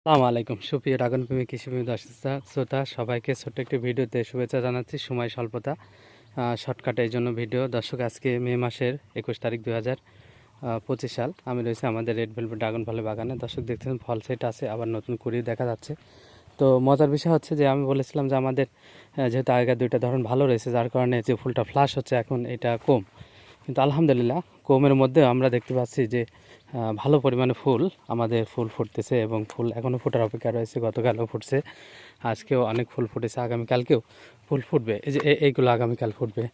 আসসালামু আলাইকুম। সুপ্রিয় ড্রাগন প্রেমী কৃষিপ্রেমী দর্শক শ্রোতা সবাইকে ছোট্ট একটি ভিডিওতে শুভেচ্ছা জানাচ্ছি। সময় স্বল্পতা শর্টকাটে এই জন্য ভিডিও। দর্শক, আজকে মে মাসের একুশ তারিখ দু হাজার পঁচিশ সাল। আমি রয়েছি আমাদের রেড ভেলভেট ড্রাগন ফলের বাগানে। দর্শক দেখতেছেন ফল সেট আছে, আবার নতুন কুড়িও দেখা যাচ্ছে। তো মজার বিষয় হচ্ছে যে, আমি বলেছিলাম যে, আমাদের যেহেতু আগের দুইটা ধরন ভালো রয়েছে, যার কারণে যে ফুলটা ফ্লাশ হচ্ছে, এখন এটা কম। কিন্তু আলহামদুলিল্লাহ কমের মধ্যে আমরা দেখতে পাচ্ছি যে ভালো পরিমাণে ফুল আমাদের ফুল ফুটতেছে এবং ফুল এখনও ফোটার অপেক্ষা রয়েছে, গতকালও ফুটছে। আজকেও অনেক ফুল ফুটেছে, আগামীকালকেও ফুল ফুটবে। এই যে এইগুলো আগামীকাল ফুটবে।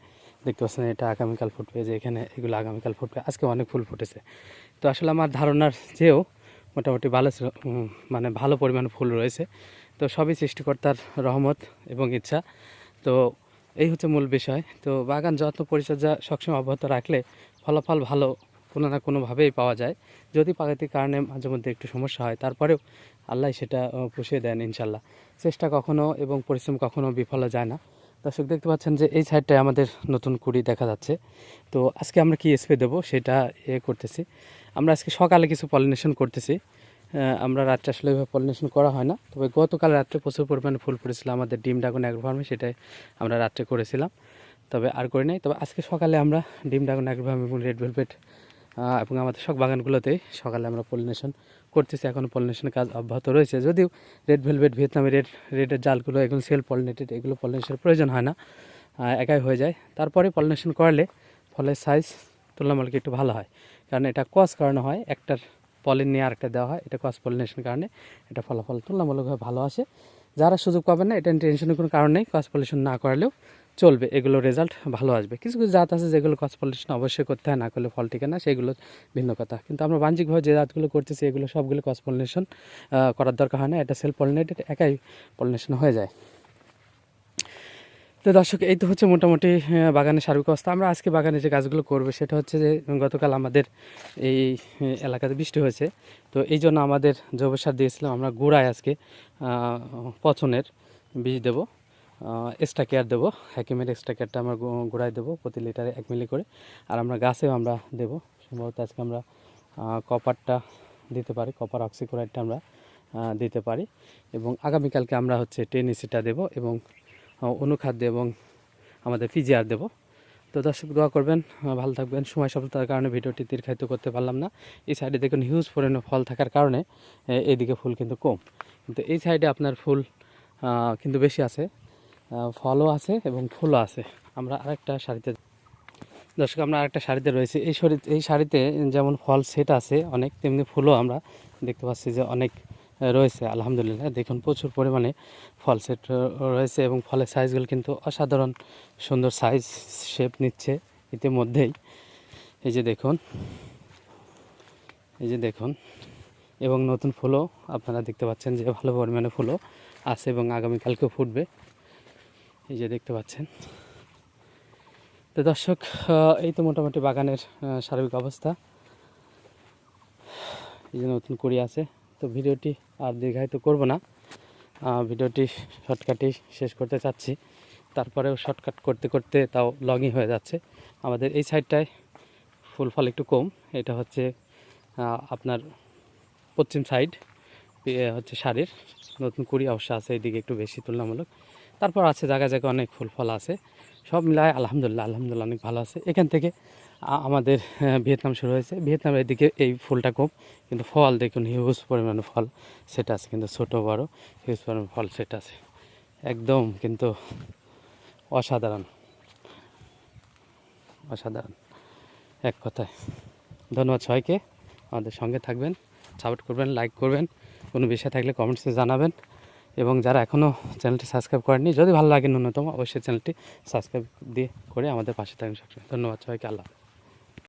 দেখতে পাচ্ছেন এটা আগামীকাল ফুটবে, যে এখানে এগুলো আগামীকাল ফুটবে। আজকে অনেক ফুল ফুটেছে। তো আসলে আমার ধারণার চেয়েও মোটামুটি ভালো মানে ভালো পরিমাণে ফুল রয়েছে। তো সবই সৃষ্টিকর্তার রহমত এবং ইচ্ছা। তো এই হচ্ছে মূল বিষয়। তো বাগান যত্ন পরিচর্যা সবসময় অব্যাহত রাখলে ফলাফল ভালো কোনো না কোনোভাবেই পাওয়া যায়। যদি প্রাকৃতিক কারণে মাঝে মধ্যে একটু সমস্যা হয়, তারপরেও আল্লাহ সেটা পুষিয়ে দেন ইনশাল্লাহ চেষ্টা কখনো এবং পরিশ্রম কখনো বিফল যায় না। দর্শক দেখতে পাচ্ছেন যে এই সাইডটায় আমাদের নতুন কুড়ি দেখা যাচ্ছে। তো আজকে আমরা কি স্প্রে দেবো সেটা এ করতেছি। আমরা আজকে সকালে কিছু পলিনেশন করতেছি। আমরা রাত্রে আসলে এভাবে পলিনেশন করা হয় না। তবে গতকাল রাত্রে প্রচুর পরিমাণে ফুল পড়েছিল আমাদের ডিম ড্রাগন অ্যাগ্রো ফার্মে সেটাই আমরা রাত্রে করেছিলাম। তবে আর করি নাই। তবে আজকে সকালে আমরা ডিম ড্রাগন অ্যাগ্রো এবং রেড ভেলভেট এবং আমাদের সব বাগানগুলোতেই সকালে আমরা পলিনেশন করতেছি। এখনও পলিনেশন কাজ অব্যাহত রয়েছে। যদিও রেড ভেলভেট ভিয়েতনামি রেড, রেডের জালগুলো এগুলো সেল পলিনেটেড এগুলো পলিনেশনের প্রয়োজন হয় না একাই হয়ে যায়। তারপরে পলিনেশন করলে ফলের সাইজ তুলনামূলক একটু ভালো হয়, কারণ এটা কস কারণে হয়, একটার পলিন নিয়ে আরেকটা দেওয়া হয়, এটা কস পলিনেশন কারণে এটা ফলাফল তুলনামূলকভাবে ভালো আসে। যারা সুযোগ পাবেন না, এটা টেনশনের কোনো কারণ নেই কস পলিউশন না করলেও চলবে, এগুলো রেজাল্ট ভালো আসবে। কিছু কিছু জাত আছে যেগুলো কস পলিউশন অবশ্যই করতে হয়, না করলে ফল টিকে না, সেগুলো ভিন্ন কথা। কিন্তু আমরা বাণিজ্যিকভাবে যে জাতগুলো করতেছি, এগুলো সবগুলো কস পলিনেশন করার দরকার হয় না, এটা সেলফ পলিনেটেড একাই পলিনেশন হয়ে যায়। তো দর্শক, এই তো হচ্ছে মোটামুটি বাগানের সার্বিক অবস্থা। আমরা আজকে বাগানে যে কাজগুলো করব, সেটা হচ্ছে যে গতকাল আমাদের এই এলাকাতে বৃষ্টি হয়েছে। তো এই জন্য আমাদের জৈব সার দিয়েছিলাম, আমরা গুঁড়ায় আজকে পচনের বীজ দেবো। এক্সট্রা কেয়ার দেবো হ্যাকিমের এক্সট্রা কেয়ারটা আমরা গুঁড়ায় দেবো প্রতি লিটারে এক মিলি করে। আর আমরা গাছেও আমরা দেবো, সম্ভবত আজকে আমরা কপারটা দিতে পারি কপার অক্সিক্লোরাইডটা আমরা দিতে পারি। এবং আগামীকালকে আমরা হচ্ছে টেন ইসিটা দেবো এবং অনুখাদ্য এবং আমাদের পিজিআর দেব। তো দর্শক, দোয়া করবেন ভালো থাকবেন, সময় স্বল্পতার কারণে ভিডিওটি দীর্ঘায়িত করতে পারলাম না। এই সাইডে দেখুন হিউজ পরিমাণে ফল থাকার কারণে এইদিকে ফুল কিন্তু কম। কিন্তু এই সাইডে আপনার ফুল কিন্তু বেশি আছে। ফলও আছে এবং ফুলও আছে। আমরা আরেকটা শাড়িতে দর্শক, আমরা আরেকটা শাড়িতে রয়েছে। এই শাড়ি এই শাড়িতে যেমন ফল সেট আছে, অনেক তেমনি ফুলও আমরা দেখতে পাচ্ছি যে অনেক রয়েছে, আলহামদুলিল্লাহ। দেখুন, প্রচুর পরিমাণে ফল সেট রয়েছে এবং ফলের সাইজগুলো কিন্তু অসাধারণ সুন্দর সাইজ শেপ নিচ্ছে ইতিমধ্যেই। এই যে দেখুন, এই যে দেখুন, এবং নতুন ফুলও আপনারা দেখতে পাচ্ছেন যে ভালো পরিমাণে ফুলও আছে এবং আগামীকালকেও ফুটবে। এই যে দেখতে পাচ্ছেন। তো দর্শক এই তো মোটামুটি বাগানের সার্বিক অবস্থা। এই যে নতুন কুড়ি আছে। তো ভিডিওটি আর দীর্ঘায়িত করব না। ভিডিওটি শর্টকাটেই শেষ করতে চাচ্ছি। তারপরেও শর্টকাট করতে করতে তাও লগই হয়ে যাচ্ছে। আমাদের এই সাইডটায় ফুল ফল একটু কম। এটা হচ্ছে আপনার পশ্চিম সাইড হচ্ছে শাড়ির নতুন কুড়ি অবশ্য আছে এইদিকে একটু বেশি তুলনামূলক। তারপর আছে জায়গায় জায়গায় অনেক ফুল ফল আছে। সব মিলায় আলহামদুলিল্লাহ আলহামদুলিল্লাহ অনেক ভালো আছে। এখান থেকে আমাদের ভিয়েতনাম শুরু হয়েছে। ভিয়েতনামের দিকে এই ফুলটা কম কিন্তু ফল দেখুন হিউজ পরিমাণে ফল সেটা আছে, কিন্তু ছোটো, বড় হিউজ পরিমাণে ফল সেটা আছে। একদম কিন্তু অসাধারণ। অসাধারণ। এক কথায়। ধন্যবাদ সবাইকে। আমাদের সঙ্গে থাকবেন সাপোর্ট করবেন লাইক করবেন। কোনো বিষয় থাকলে কমেন্টসে জানাবেন। এবং যারা এখনও চ্যানেলটি সাবস্ক্রাইব করেননি, যদি ভালো লাগে ন্যূনতম, অবশ্যই চ্যানেলটি সাবস্ক্রাইব দিয়ে করে আমাদের পাশে থাকবেন সবসময় ধন্যবাদ সবাইকে, আল্লাহ।